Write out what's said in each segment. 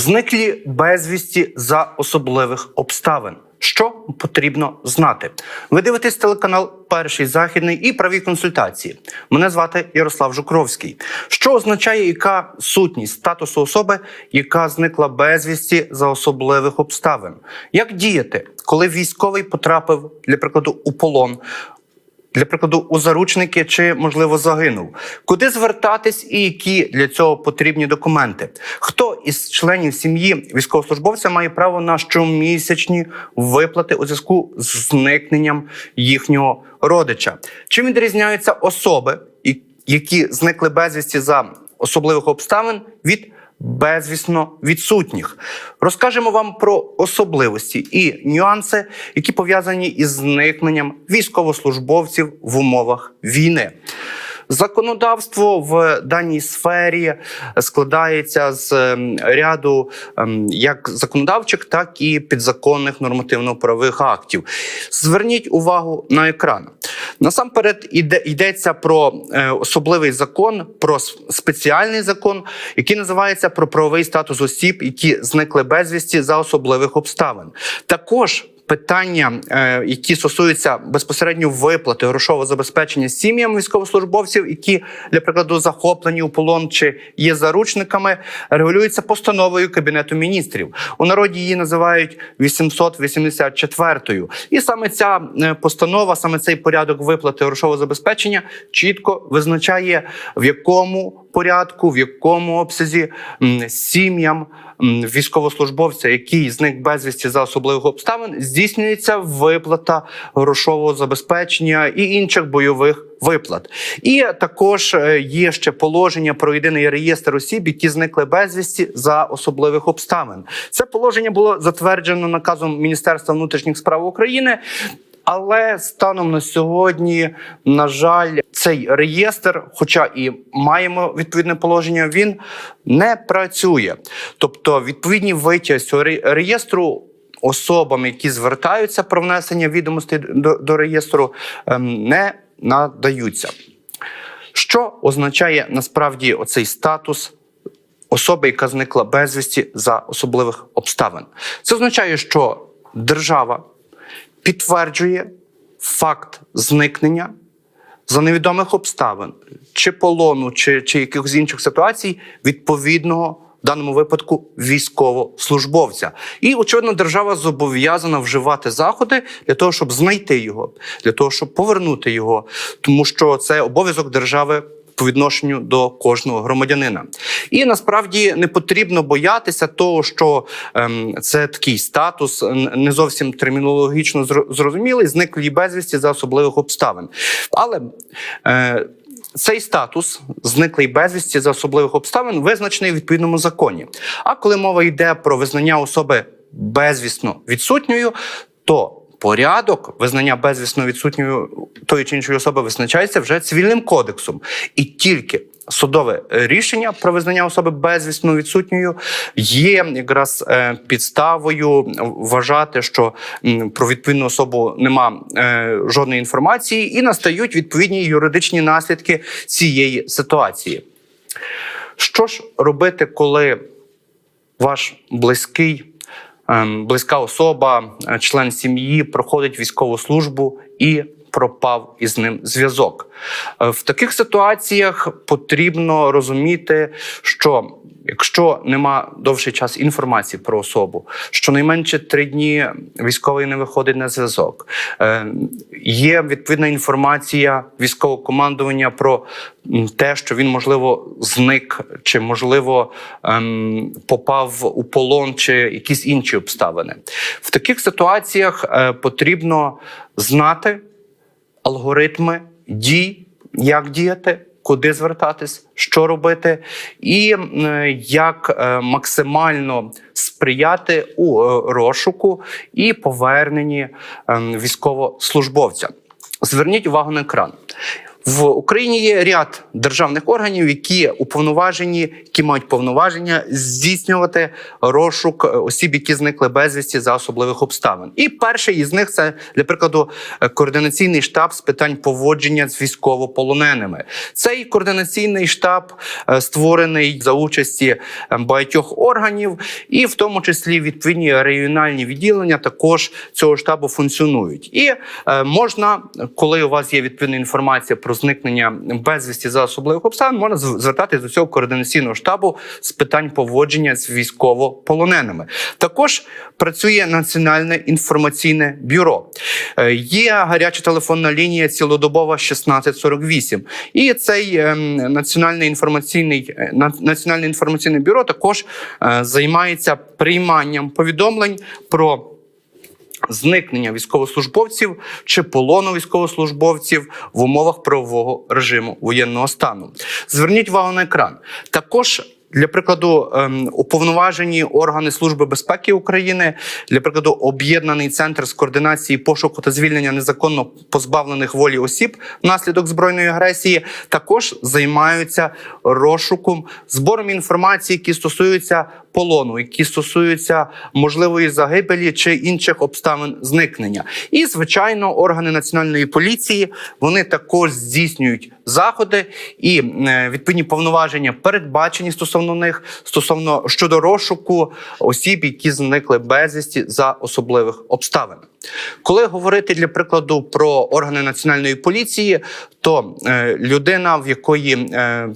Зниклі безвісті за особливих обставин. Що потрібно знати? Ви дивитесь телеканал Перший західний і праві консультації. Мене звати Ярослав Жукровський. Що означає яка сутність статусу особи, яка зникла безвісті за особливих обставин? Як діяти, коли військовий потрапив, для прикладу, у полон? Для прикладу, у заручники чи, можливо, загинув. Куди звертатись і які для цього потрібні документи? Хто із членів сім'ї військовослужбовця має право на щомісячні виплати у зв'язку з зникненням їхнього родича? Чим відрізняються особи, які зникли безвісті за особливих обставин від безвісно відсутніх. Розкажемо вам про особливості і нюанси, які пов'язані із зникненням військовослужбовців в умовах війни. Законодавство в даній сфері складається з ем, ряду ем, як законодавчих, так і підзаконних нормативно-правових актів. Зверніть увагу на екран. Насамперед іде, йдеться про е, особливий закон, про спеціальний закон, який називається про правовий статус осіб, які зникли безвісті за особливих обставин. Також питання, е, які стосуються безпосередньо виплати грошового забезпечення сім'ям військовослужбовців, які для прикладу захоплені у полон чи є заручниками, регулюються постановою кабінету міністрів. У народі її називають 884. І саме ця е, постанова, саме цей порядок виплати грошового забезпечення, чітко визначає в якому порядку, в якому обсязі сім'ям військовослужбовця, який зник безвісті за особливих обставин, здійснюється виплата грошового забезпечення і інших бойових виплат. І також е, є ще положення про єдиний реєстр осіб, які зникли безвісті за особливих обставин. Це положення було затверджено наказом Міністерства внутрішніх справ України. Але станом на сьогодні, на жаль, цей реєстр, хоча і маємо відповідне положення, він не працює. Тобто, відповідні витяги з цього реєстру особам, які звертаються про внесення відомостей до, до реєстру, ем, не надаються. Що означає насправді оцей статус особи, яка зникла безвісті за особливих обставин? Це означає, що держава підтверджує факт зникнення за невідомих обставин, чи полону, чи, чи якихось інших ситуацій відповідного. В даному випадку військовослужбовця, і очевидно, держава зобов'язана вживати заходи для того, щоб знайти його, для того, щоб повернути його, тому що це обов'язок держави по відношенню до кожного громадянина. І насправді не потрібно боятися того, що ем, це такий статус не зовсім термінологічно зрозумілий, зниклі безвісті за особливих обставин. Але е, цей статус зниклий безвісті за особливих обставин визначений в відповідному законі. А коли мова йде про визнання особи безвісно відсутньою, то порядок визнання безвісно відсутньою тої чи іншої особи визначається вже цивільним кодексом, і тільки судове рішення про визнання особи безвісно відсутньою є якраз е, підставою вважати, що про відповідну особу нема е, жодної інформації, і настають відповідні юридичні наслідки цієї ситуації. Що ж робити, коли ваш близький, близька особа, е, член сім'ї проходить військову службу і пропав із ним зв'язок? Е, В таких ситуаціях потрібно розуміти, що якщо нема довший час інформації про особу, щонайменше три дні військовий не виходить на зв'язок. Е, Є відповідна інформація військового командування про те, що він можливо зник, чи можливо ем, попав у полон, чи якісь інші обставини. В таких ситуаціях е, потрібно знати алгоритми дій, як діяти, куди звертатись, що робити, і як е, максимально сприяти у е, розшуку і поверненні е, військовослужбовця. Зверніть увагу на екран. В Україні є ряд державних органів, які уповноважені, які мають повноваження здійснювати розшук е, осіб, які зникли безвісті за особливих обставин. І перший із них це, для прикладу, е, координаційний штаб з питань поводження з військовополоненими. Цей координаційний штаб е, створений за участі багатьох органів, і в тому числі відповідні регіональні відділення також цього штабу функціонують. І можна, коли у вас є відповідна інформація про зникнення безвісті за особливих обставин, можна звертатись до цього координаційного штабу з питань поводження з військовополоненими. Також працює Національне інформаційне бюро. Е, Є гаряча телефонна лінія цілодобова 1648. І цей ем, національний інформаційний е, національне інформаційне бюро також е, займається прийманням повідомлень про. Зникнення військовослужбовців чи полону військовослужбовців в умовах правового режиму воєнного стану. Зверніть увагу на екран. Також для прикладу, ем, уповноважені органи Служби безпеки України, для прикладу, об'єднаний центр з координації пошуку та звільнення незаконно позбавлених волі осіб внаслідок збройної агресії, також займаються розшуком, збором інформації, які стосуються полону, які стосуються можливої загибелі чи інших обставин зникнення. І, звичайно, органи національної поліції вони також здійснюють заходи і е, відповідні повноваження передбачені стосовно них стосовно щодо розшуку осіб, які зникли безвісті за особливих обставин. Коли говорити для прикладу про органи національної поліції, то е, людина, в якої е,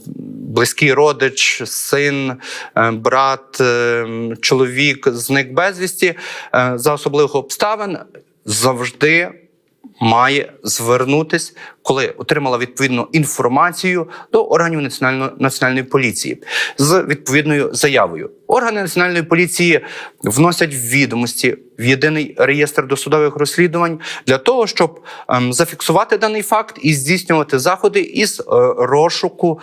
близький родич, син, е, брат, чоловік зник безвісті за особливих обставин, завжди має звернутись, коли отримала відповідну інформацію до органів національної національної поліції з відповідною заявою. Органи національної поліції вносять відомості в єдиний реєстр досудових розслідувань для того, щоб ем, зафіксувати даний факт і здійснювати заходи із е, розшуку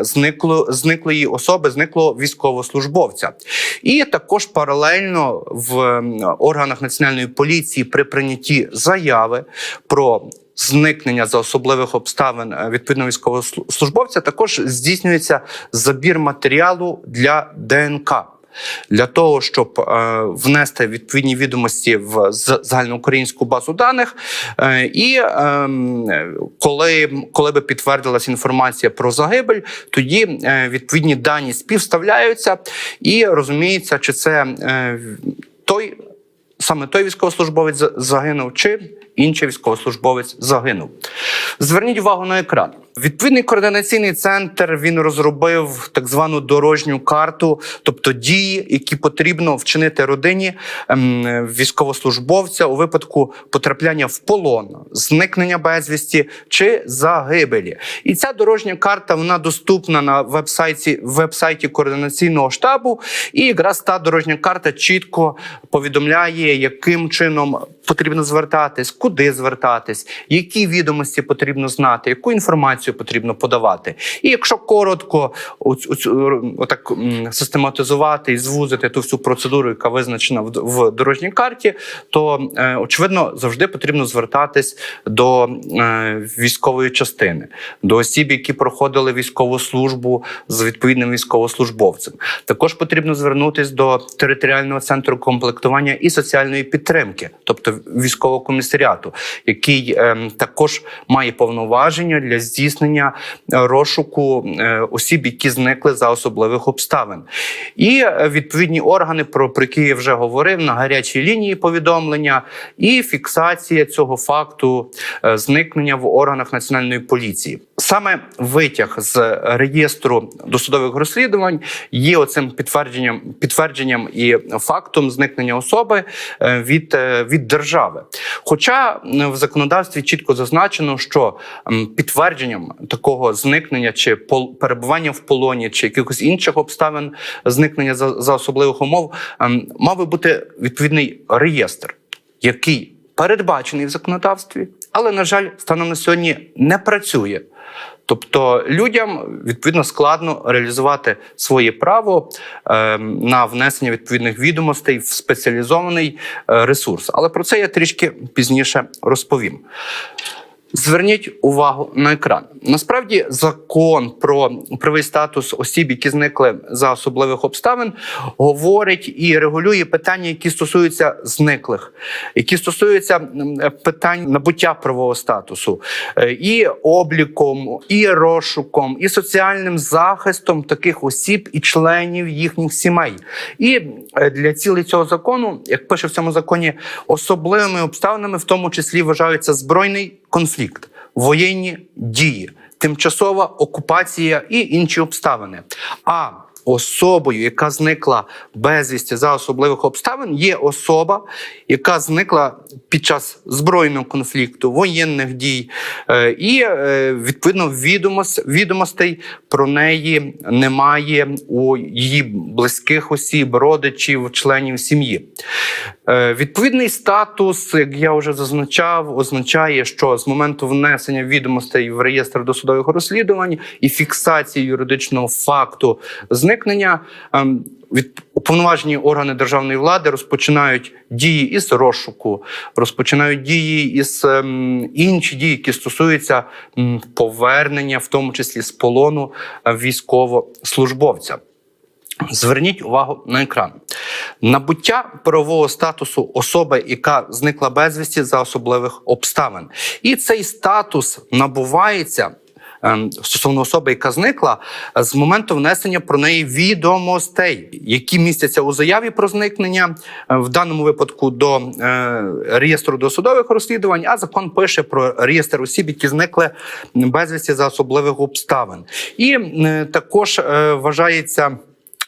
зникло, зниклої особи, зниклого військовослужбовця. І також паралельно в ем, органах національної поліції при прийнятті заяви про зникнення за особливих обставин е, відповідного військовослужбовця також здійснюється забір матеріалу для ДНК. Для того щоб е, внести відповідні відомості в загальноукраїнську базу даних, е, і е, коли, коли би підтвердилася інформація про загибель, тоді е, відповідні дані співставляються і розуміється, чи це е, той саме той військовослужбовець загинув, чи інший військовослужбовець загинув. Зверніть увагу на екран. Відповідний координаційний центр він розробив так звану дорожню карту, тобто дії, які потрібно вчинити родині ем, військовослужбовця у випадку потрапляння в полон, зникнення безвісті чи загибелі. І ця дорожня карта вона доступна на вебсайті, вебсайті координаційного штабу. І якраз та дорожня карта чітко повідомляє, яким чином потрібно звертатись, куди звертатись, які відомості потрібно знати, яку інформацію потрібно подавати. І якщо коротко отак систематизувати і звузити ту всю процедуру, яка визначена в, дорожній карті, то е, очевидно завжди потрібно звертатись до е, військової частини, до осіб, які проходили військову службу з відповідним військовослужбовцем. Також потрібно звернутись до територіального центру комплектування і соціальної підтримки, тобто військового комісаріату, який ем, також має повноваження для здійснення е, розшуку е, осіб, які зникли за особливих обставин, і е, відповідні органи, про, які я вже говорив, на гарячій лінії повідомлення і фіксація цього факту зникнення в органах національної поліції. Саме витяг з реєстру досудових розслідувань є оцим підтвердженням, підтвердженням і фактом зникнення особи від, від держави. Хоча е, в законодавстві чітко зазначено, що підтвердженням такого зникнення чи перебування в полоні, чи якихось інших обставин зникнення за, за особливих умов, ем, мав би бути відповідний реєстр, який передбачений в законодавстві, але, на жаль, станом на сьогодні не працює. Тобто людям відповідно складно реалізувати своє право е, на внесення відповідних відомостей в спеціалізований е, ресурс. Але про це я трішки пізніше розповім. Зверніть увагу на екран. Насправді, закон про правий статус осіб, які зникли за особливих обставин, говорить і регулює питання, які стосуються зниклих, які стосуються питань набуття правового статусу, е, і обліком, і розшуком, і соціальним захистом таких осіб і членів їхніх сімей. І е, для цілей цього закону, як пише в цьому законі, особливими обставинами, в тому числі вважаються збройний конфлікт, воєнні дії, тимчасова окупація і інші обставини. А особою, яка зникла безвісті за особливих обставин, є особа, яка зникла під час збройного конфлікту, воєнних дій, е, і е, відповідно відомостей про неї немає у її близьких осіб, родичів, членів сім'ї. Е, Відповідний статус, як я вже зазначав, означає, що з моменту внесення відомостей в реєстр досудових розслідувань і фіксації юридичного факту зникнення. Ем, Від уповноважені органи державної влади розпочинають дії із розшуку, розпочинають дії із ем, інші дії, які стосуються повернення, в тому числі з полону е, військовослужбовця. Зверніть увагу на екран. Набуття правового статусу особи, яка зникла безвісті за особливих обставин. І цей статус набувається. Ем, Стосовно особи, яка зникла, з моменту внесення про неї відомостей, які містяться у заяві про зникнення, е, в даному випадку до е, реєстру досудових розслідувань, а закон пише про реєстр осіб, які зникли безвісті за особливих обставин. І е, також е, вважається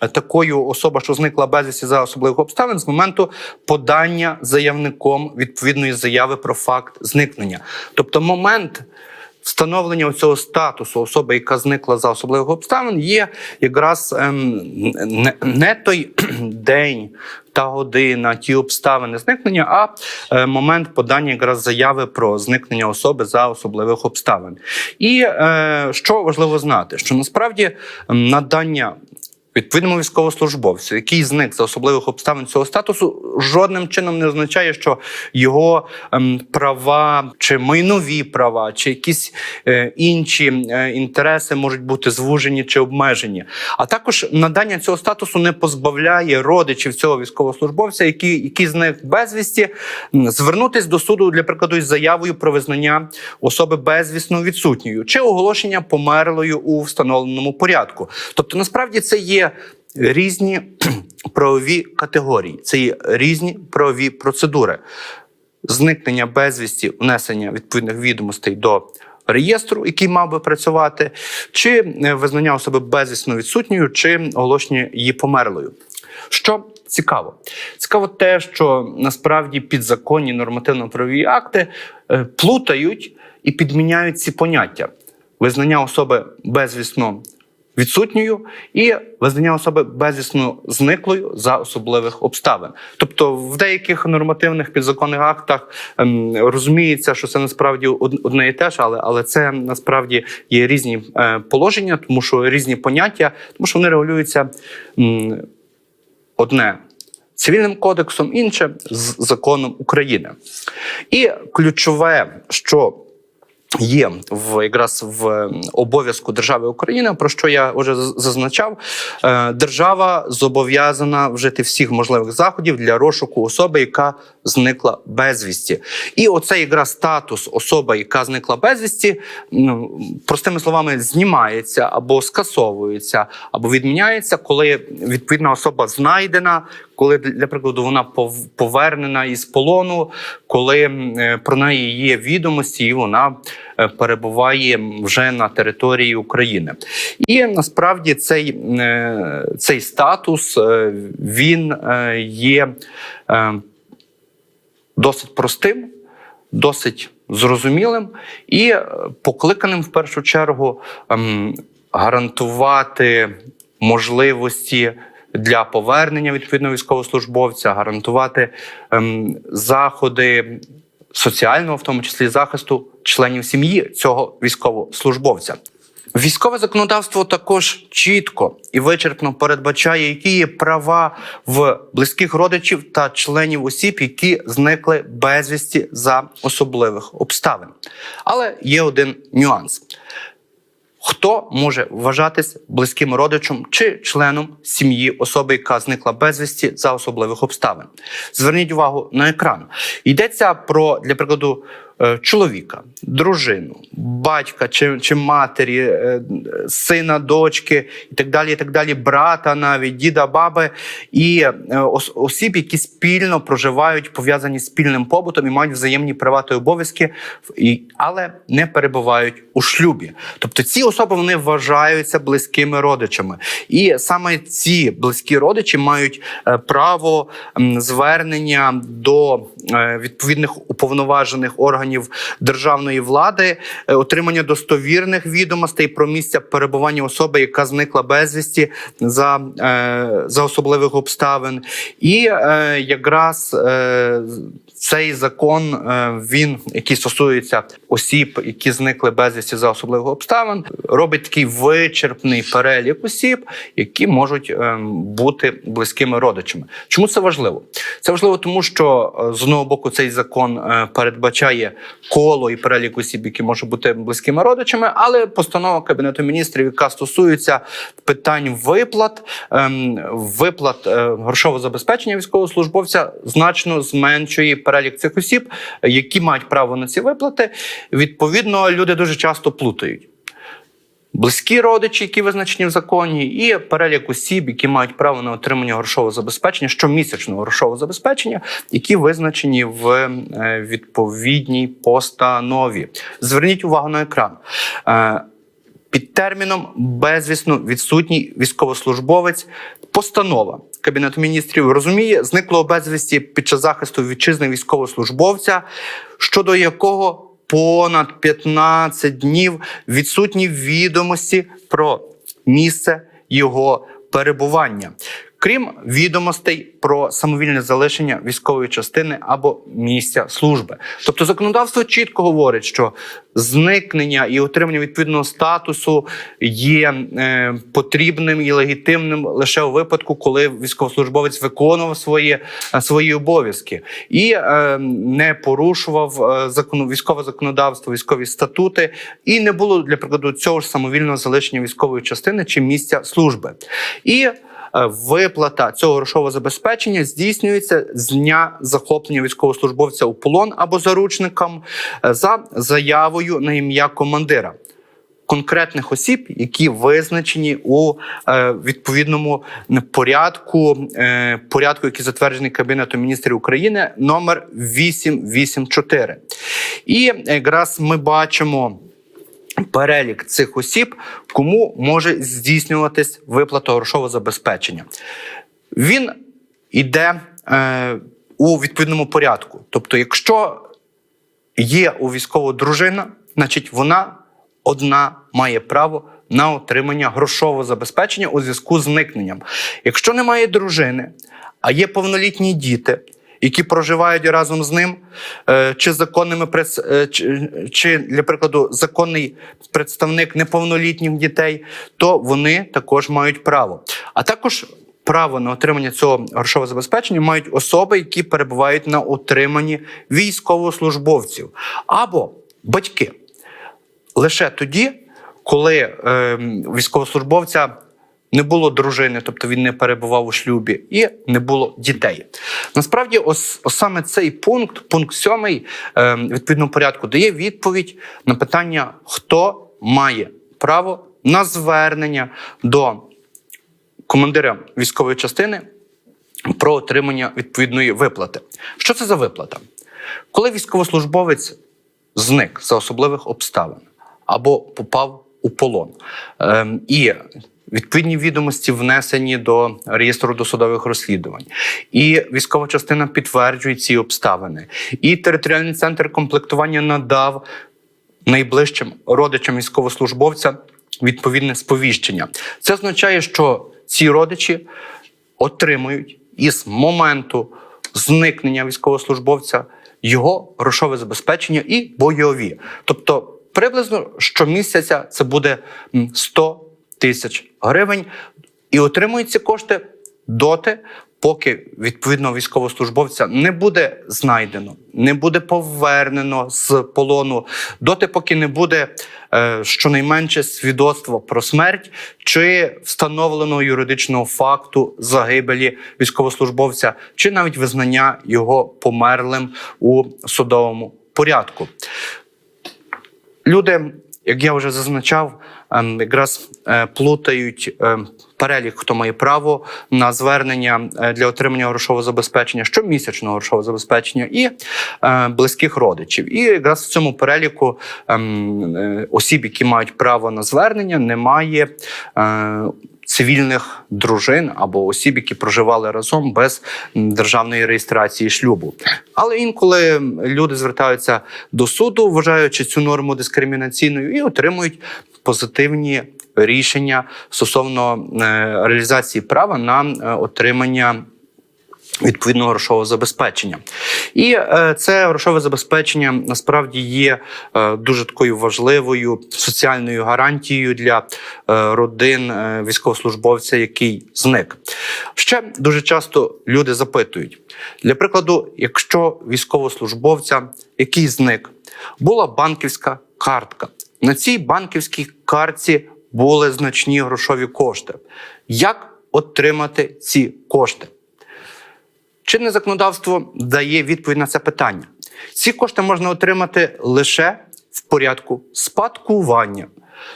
такою особа, що зникла безвісті за особливих обставин, з моменту подання заявником відповідної заяви про факт зникнення. Тобто, момент встановлення цього статусу особи, яка зникла за особливих обставин, є якраз ем, не, не той день. Та година, ті обставини зникнення, а е, момент подання якраз заяви про зникнення особи за особливих обставин. І е, що важливо знати, що насправді надання Відповідному військовослужбовцю, який зник за особливих обставин цього статусу, жодним чином не означає, що його ем, права чи майнові права, чи якісь е, інші е, інтереси можуть бути звужені чи обмежені. А також надання цього статусу не позбавляє родичів цього військовослужбовця, який, який зник безвісті, звернутись до суду для прикладу із заявою про визнання особи безвісно відсутньою чи оголошення померлою у встановленому порядку. Тобто, насправді це є різні правові категорії, це є різні правові процедури. Зникнення безвісті, внесення відповідних відомостей до реєстру, який мав би працювати, чи е, визнання особи безвісно відсутньою, чи оголошення її померлою. Що цікаво? Цікаво те, що насправді підзаконні нормативно-правові акти е, плутають і підміняють ці поняття: визнання особи безвісно відсутньою і визнання особи безвісно зниклою за особливих обставин. Тобто, в деяких нормативних підзаконних актах ем, розуміється, що це насправді одне і те ж, але, але це насправді є різні е, положення, тому що різні поняття, тому що вони регулюються м, одне. Цивільним кодексом, інше з законом України. І ключове, що Є в якраз в обов'язку держави України, про що я вже зазначав. Е, Держава зобов'язана вжити всіх можливих заходів для розшуку особи, яка зникла безвісті. І оцей якраз статус особи, яка зникла безвісті, простими словами, знімається або скасовується, або відміняється, коли відповідна особа знайдена, коли для прикладу вона пов- повернена із полону, коли е, про неї є відомості, і вона е, перебуває вже на території України. І насправді цей, е, цей статус він є досить простим, досить зрозумілим і покликаним в першу чергу ем, гарантувати можливості. Для повернення відповідного військовослужбовця гарантувати ем, заходи соціального, в тому числі захисту членів сім'ї цього військовослужбовця. Військове законодавство також чітко і вичерпно передбачає, які є права в близьких родичів та членів осіб, які зникли безвісті за особливих обставин. Але є один нюанс. Хто може вважатись близьким родичем чи членом сім'ї особи, яка зникла безвісті за особливих обставин? Зверніть увагу на екран. Йдеться про, для прикладу, чоловіка, дружину, батька чи, чи матері, е, сина, дочки і так далі, і так далі, брата, навіть діда, баби і е, осіб, які спільно проживають, пов'язані з спільним побутом і мають взаємні права та обов'язки, але не перебувають у шлюбі. Тобто ці особи вони вважаються близькими родичами, і саме ці близькі родичі мають е, право звернення до е, відповідних уповноважених органів державної влади, е, отримання достовірних відомостей про місця перебування особи, яка зникла безвісті за, е, за особливих обставин, і е, якраз е, цей закон е, він, який стосується осіб, які зникли безвісті за особливих обставин, робить такий вичерпний перелік осіб, які можуть е, бути близькими родичами. Чому це важливо? Це важливо, тому що е, з одного боку цей закон передбачає коло і перелік осіб, які можуть бути близькими родичами, але постанова кабінету міністрів, яка стосується питань виплат, ем, виплат грошового забезпечення військовослужбовця, значно зменшує перелік цих осіб, які мають право на ці виплати. Відповідно, люди дуже часто плутають. Близькі родичі, які визначені в законі, і перелік осіб, які мають право на отримання грошового забезпечення, щомісячного грошового забезпечення, які визначені в е, відповідній постанові. Зверніть увагу на екран. Під терміном безвісно відсутній військовослужбовець постанова Кабінету міністрів розуміє зниклого безвісті під час захисту вітчизни військовослужбовця, щодо якого понад 15 днів відсутні відомості про місце його перебування. Крім відомостей про самовільне залишення військової частини або місця служби, тобто законодавство чітко говорить, що зникнення і отримання відповідного статусу є е, потрібним і легітимним лише у випадку, коли військовослужбовець виконував свої, е, свої обов'язки і е, не порушував е, закону військове законодавство, військові статути, і не було для прикладу цього ж самовільного залишення військової частини чи місця служби. І Виплата цього грошового забезпечення здійснюється з дня захоплення військовослужбовця у полон або заручникам е, за заявою на ім'я командира конкретних осіб, які визначені у е, відповідному порядку, е, порядку, який затверджений Кабінетом міністрів України, номер 884. І якраз ми бачимо. Перелік цих осіб, кому може здійснюватись виплата грошового забезпечення. Він йде е, у відповідному порядку. Тобто, якщо є у військового дружина, значить вона одна має право на отримання грошового забезпечення у зв'язку з зникненням. Якщо немає дружини, а є повнолітні діти, які проживають разом з ним, е, чи законними е, чи, для прикладу, законний представник неповнолітніх дітей, то вони також мають право. А також право на отримання цього грошового забезпечення мають особи, які перебувають на утриманні військовослужбовців або батьки. Лише тоді, коли е, військовослужбовця не було дружини, тобто він не перебував у шлюбі, і не було дітей. Насправді, ось, ось саме цей пункт, пункт сьомий е, відповідного порядку, дає відповідь на питання, хто має право на звернення до командира військової частини про отримання відповідної виплати. Що це за виплата? Коли військовослужбовець зник за особливих обставин або попав у полон, ем, і відповідні відомості внесені до реєстру досудових розслідувань, і військова частина підтверджує ці обставини, і територіальний центр комплектування надав найближчим родичам військовослужбовця відповідне сповіщення. Це означає, що ці родичі отримують із моменту зникнення військовослужбовця його грошове забезпечення і бойові. Тобто приблизно щомісяця це буде м, 100 тисяч гривень, і отримують ці кошти доти, поки відповідного військовослужбовця не буде знайдено, не буде повернено з полону, доти, поки не буде е, щонайменше свідоцтво про смерть чи встановленого юридичного факту загибелі військовослужбовця, чи навіть визнання його померлим у судовому порядку. Люди, як я вже зазначав, ем, якраз е, плутають ем, перелік, хто має право на звернення е, для отримання грошового забезпечення, щомісячного грошового забезпечення і е, близьких родичів. І якраз в цьому переліку ем, е, осіб, які мають право на звернення, немає. Цивільних дружин або осіб, які проживали разом без державної реєстрації шлюбу. Але інколи люди звертаються до суду, вважаючи цю норму дискримінаційною, і отримують позитивні рішення стосовно е, реалізації права на е, отримання. Відповідного грошового забезпечення, і е, це грошове забезпечення насправді є е, дуже такою важливою соціальною гарантією для е, родин військовослужбовця, який зник. Ще дуже часто люди запитують: для прикладу, якщо військовослужбовця, який зник, була банківська картка, на цій банківській картці були значні грошові кошти. Як отримати ці кошти? Чинне законодавство дає відповідь на це питання. Ці кошти можна отримати лише в порядку спадкування.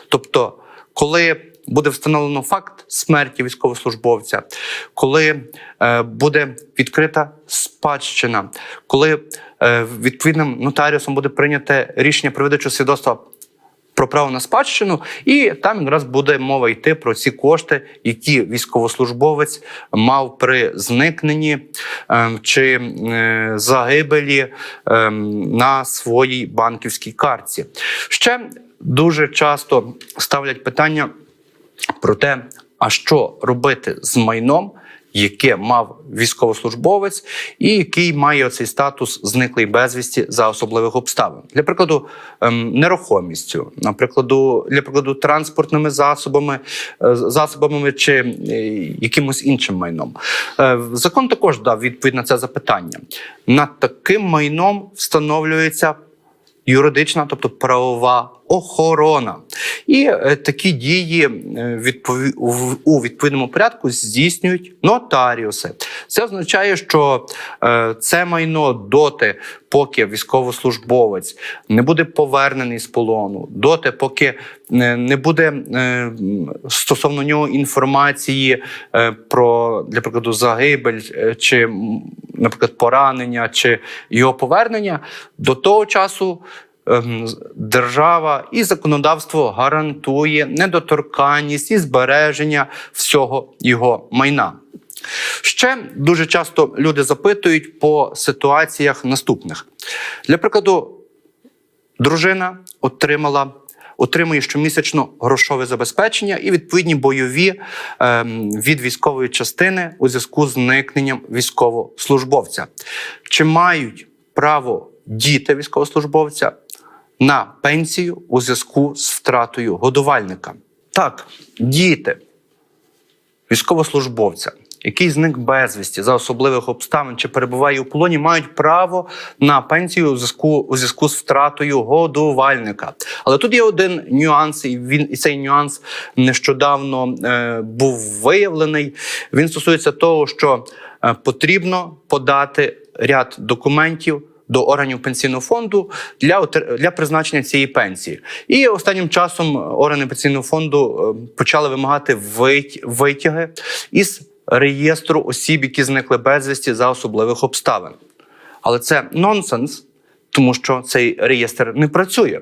Тобто, коли буде встановлено факт смерті військовослужбовця, коли е, буде відкрита спадщина, коли е, відповідним нотаріусом буде прийнято рішення про видачу свідоцтва про право на спадщину, і там якраз буде мова йти про ці кошти, які військовослужбовець мав при зникненні е, чи е, загибелі е, на своїй банківській картці. Ще дуже часто ставлять питання про те, а що робити з майном. Яке мав військовослужбовець, і який має оцей статус зниклий безвісті за особливих обставин, для прикладу, ем, нерухомістю, наприклад, для прикладу, транспортними засобами, е, засобами чи е, якимось іншим майном. Е, Закон також дав відповідь на це запитання. Над таким майном встановлюється юридична, тобто правова охорона. І е, такі дії е, у відповідному порядку здійснюють нотаріуси. Це означає, що е, це майно доти, поки військовослужбовець не буде повернений з полону, доти, поки не буде стосовно нього інформації про, для прикладу, загибель чи, наприклад, поранення чи його повернення, до того часу держава і законодавство гарантує недоторканність і збереження всього його майна. Ще дуже часто люди запитують по ситуаціях наступних. Для прикладу, дружина отримала. Отримує щомісячно грошове забезпечення і відповідні бойові ем, від військової частини у зв'язку з зникненням військовослужбовця. Чи мають право діти військовослужбовця на пенсію у зв'язку з втратою годувальника? Так, діти військовослужбовця, який зник безвісті за особливих обставин чи перебуває у полоні, мають право на пенсію у зв'язку у зв'язку з втратою годувальника. Але тут є один нюанс, і він і цей нюанс нещодавно е, був виявлений. Він стосується того, що е, потрібно подати ряд документів. До органів пенсійного фонду для для призначення цієї пенсії, і останнім часом органи пенсійного фонду е, почали вимагати витяги із реєстру осіб, які зникли безвісті за особливих обставин. Але це нонсенс, тому що цей реєстр не працює.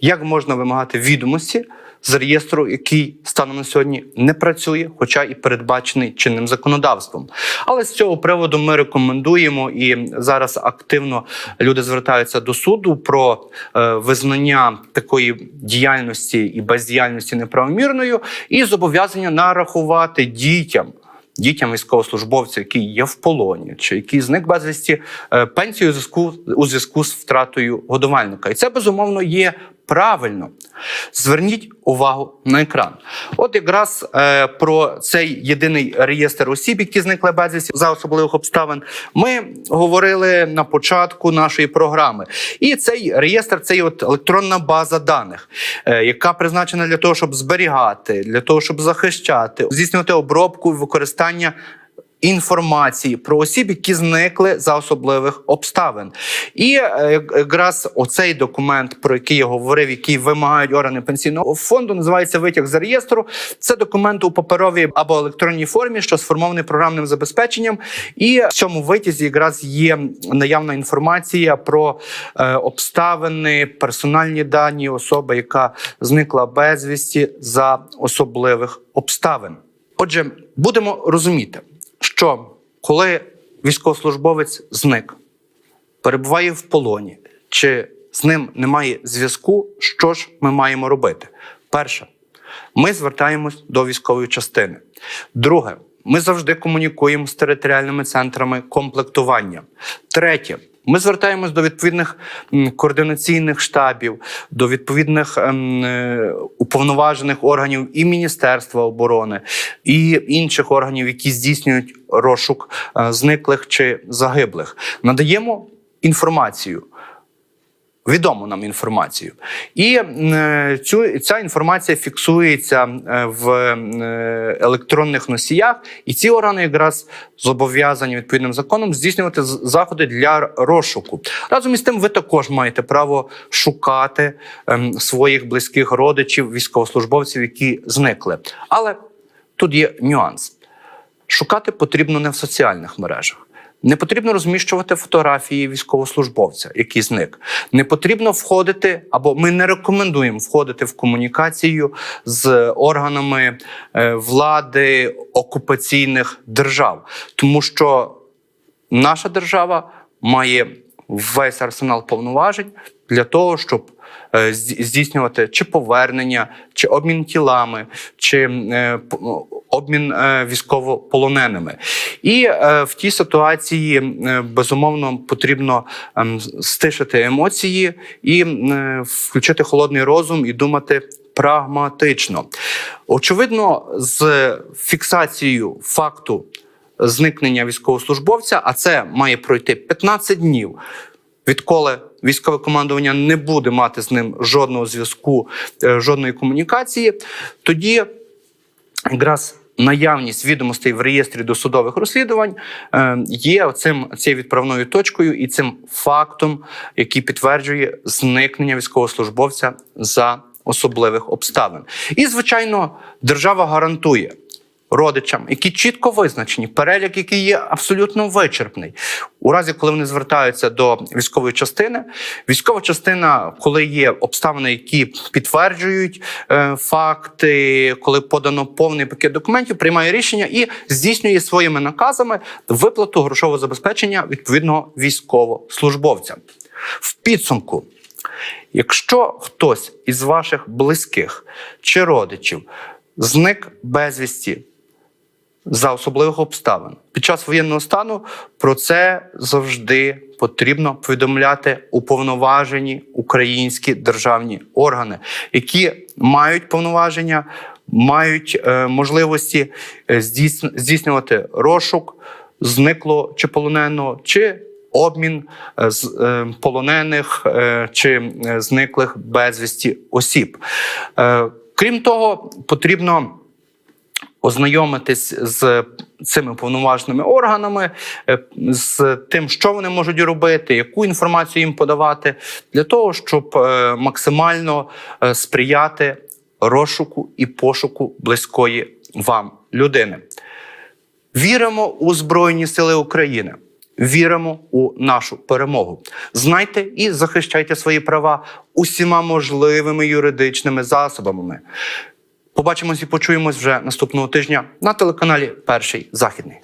Як можна вимагати відомості з реєстру, який станом на сьогодні не працює, хоча і передбачений чинним законодавством? Але з цього приводу ми рекомендуємо і зараз активно люди звертаються до суду про е, визнання такої діяльності і бездіяльності неправомірною, і зобов'язання нарахувати дітям дітям військовослужбовця, який є в полоні, чи який зник безвісті, е, пенсію у зв'язку у зв'язку з втратою годувальника. І це безумовно є правильно. Зверніть увагу на екран. От якраз е, про цей єдиний реєстр осіб, які зникли безвісті за особливих обставин, ми говорили на початку нашої програми. І цей реєстр це от електронна база даних, е, яка призначена для того, щоб зберігати, для того, щоб захищати, здійснювати обробку використання інформації про осіб, які зникли за особливих обставин. І е, якраз оцей документ, про який я говорив, який вимагають органи пенсійного фонду, називається витяг з реєстру. Це документ у паперовій або електронній формі, що сформований програмним забезпеченням. І в цьому витязі якраз є наявна інформація про е, обставини, персональні дані особи, яка зникла безвісті за особливих обставин. Отже, будемо розуміти, що коли військовослужбовець зник, перебуває в полоні, чи з ним немає зв'язку, що ж ми маємо робити? Перше, ми звертаємось до військової частини. Друге, ми завжди комунікуємо з територіальними центрами комплектування. Третє. Ми звертаємось до відповідних координаційних штабів, до відповідних ем, е, уповноважених органів і Міністерства оборони, і інших органів, які здійснюють розшук е, зниклих чи загиблих. Надаємо інформацію. Відому нам інформацію, і е, цю ця інформація фіксується е, в е, електронних носіях, і ці органи якраз зобов'язані відповідним законом здійснювати заходи для розшуку. Разом із тим, ви також маєте право шукати ем, своїх близьких родичів, військовослужбовців, які зникли. Але тут є нюанс: шукати потрібно не в соціальних мережах. Не потрібно розміщувати фотографії військовослужбовця, який зник. Не потрібно входити, або ми не рекомендуємо входити в комунікацію з органами е, влади окупаційних держав, тому що наша держава має весь арсенал повноважень для того, щоб е, здійснювати чи повернення, чи обмін тілами, чи е, обмін е, військовополоненими. І в тій ситуації безумовно потрібно ем, стишити емоції і включити холодний розум і думати прагматично. Очевидно, з фіксацією факту зникнення військовослужбовця, а це має пройти 15 днів. Відколи військове командування не буде мати з ним жодного зв'язку, е, жодної комунікації, тоді якраз наявність відомостей в реєстрі досудових розслідувань е, є цим цією відправною точкою і цим фактом, який підтверджує зникнення військовослужбовця за особливих обставин. І, звичайно, держава гарантує. Родичам, які чітко визначені, перелік, який є абсолютно вичерпний. У разі, коли вони звертаються до військової частини, військова частина, коли є обставини, які підтверджують е, факти, коли подано повний пакет документів, приймає рішення і здійснює своїми наказами виплату грошового забезпечення відповідного військовослужбовця. В підсумку, якщо хтось із ваших близьких чи родичів зник безвісті за особливих обставин. Під час воєнного стану про це завжди потрібно повідомляти уповноважені українські державні органи, які мають повноваження, мають е, можливості е, здійснювати розшук зниклого чи полоненого, чи обмін е, з полонених чи зниклих безвісті осіб. Крім того, потрібно ознайомитись з цими повноважними органами, е, з тим, що вони можуть робити, яку інформацію їм подавати, для того, щоб е, максимально е, сприяти розшуку і пошуку близької вам людини. Віримо у Збройні Сили України. Віримо у нашу перемогу. Знайте і захищайте свої права усіма можливими юридичними засобами. Побачимось і почуємось вже наступного тижня на телеканалі Перший Західний.